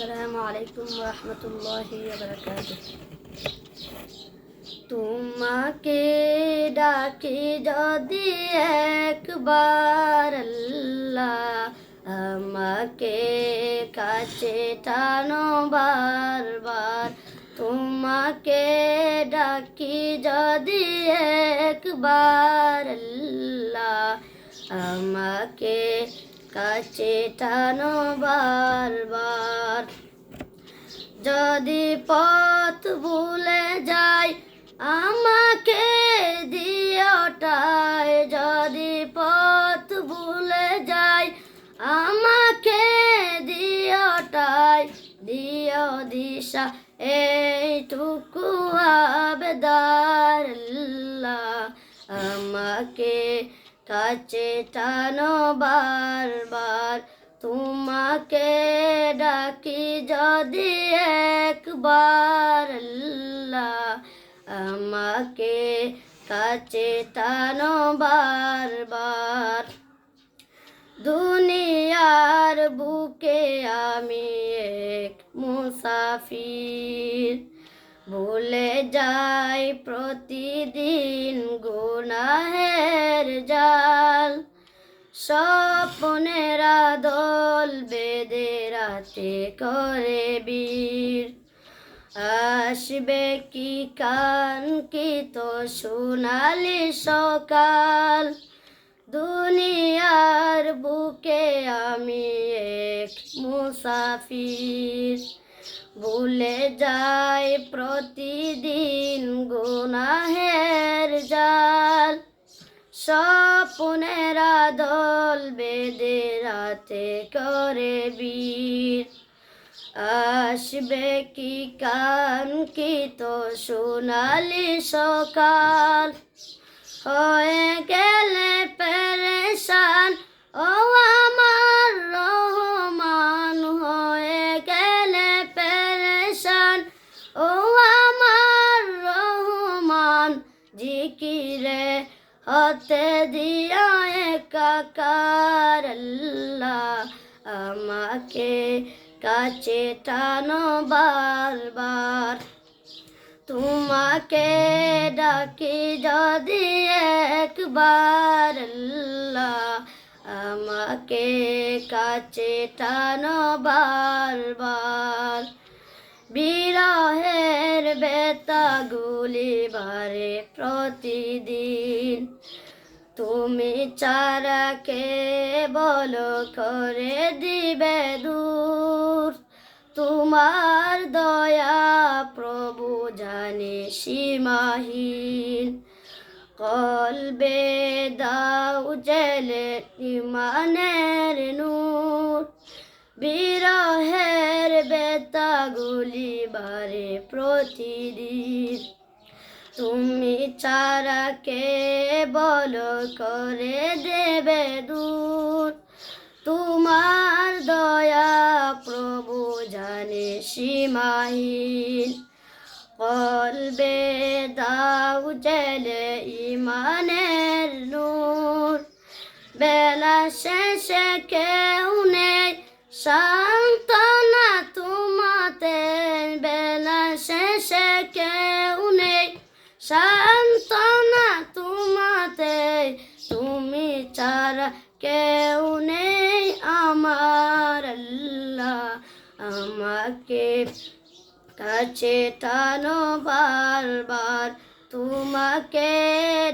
আসসালামু আলাইকুম রহমতুল্লাহি তোমাকে ডাকি যদি একবার আল্লাহ আমাকে কাছে টানো বারবার। তোমাকে ডাকি যদি একবার আল্লাহ আমাকে কাছে টানো বারবার। যদি পথ ভুলে যাই, আমাকে দিওটায় যদি পথ ভুলে যাই, আমাকে দিওটায় দিও দিশা, এইটুকু আবেদার আমাকে কাছে টানো বারবার তোমাকে ডাকি যদি একবার আমাকে কাছে টানো বারবার। দুনিয়ার বুকে আমি এক মুসাফির, ভুলে যাই প্রতিদিন গুনাহের জাল, স্বপ্নেরা দল বেদে রাতে করে বীর। আসবে কি কান কি তো সোনালি সকাল। দুনিয়ার বুকে আমি এক মুসাফির। ভুলে যাই প্রতিদিন গুনাহের জাল। স্বপ্নেরা দল বেদে রাতে করে বীর। আসবে কি কান কি তো সোনালি সকাল। হয়ে গেলে পেরেশান, ও আমার রহমান। হয়ে গেলে পেরেশান, ও আমার রহমান। জিকিরে হতে দিয়া একাকার আল্লাহ আমাকে কাছে টানো বারবার। তোমাকে ডাকি যদি একবার আল্লাহ আমাকে কাছে টানো বারবার। বিরহের বেতাগুলি বারে প্রতিদিন। তুমি চারাকে বলো করে দিবে দূর। তোমার দয়া প্রভু জানে সীমাহীন। কলবে দাও জেলে ইমানের নূর। বিরহের বেতাগুলি বারে প্রতিদিন। তুমি চারাকে বল করে দেবে দূর? তোমার দয়া প্রভু জানে সীমাহীন। কলবে দাও জেলে ইমানের নূর। বেলা শেষে কেউ নেই সান্ত্বনা শেষে কেউ নেই সান্ত্বনা তোমাতে। তুমি চারা কেউ নেই আমার আল্লাহ। আমাকে কাছে টানো বারবার। তোমাকে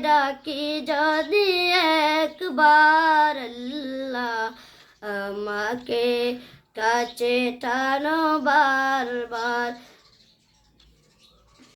ডাকি যদি একবার আল্লাহ। আমাকে কাছে টানো বারবার।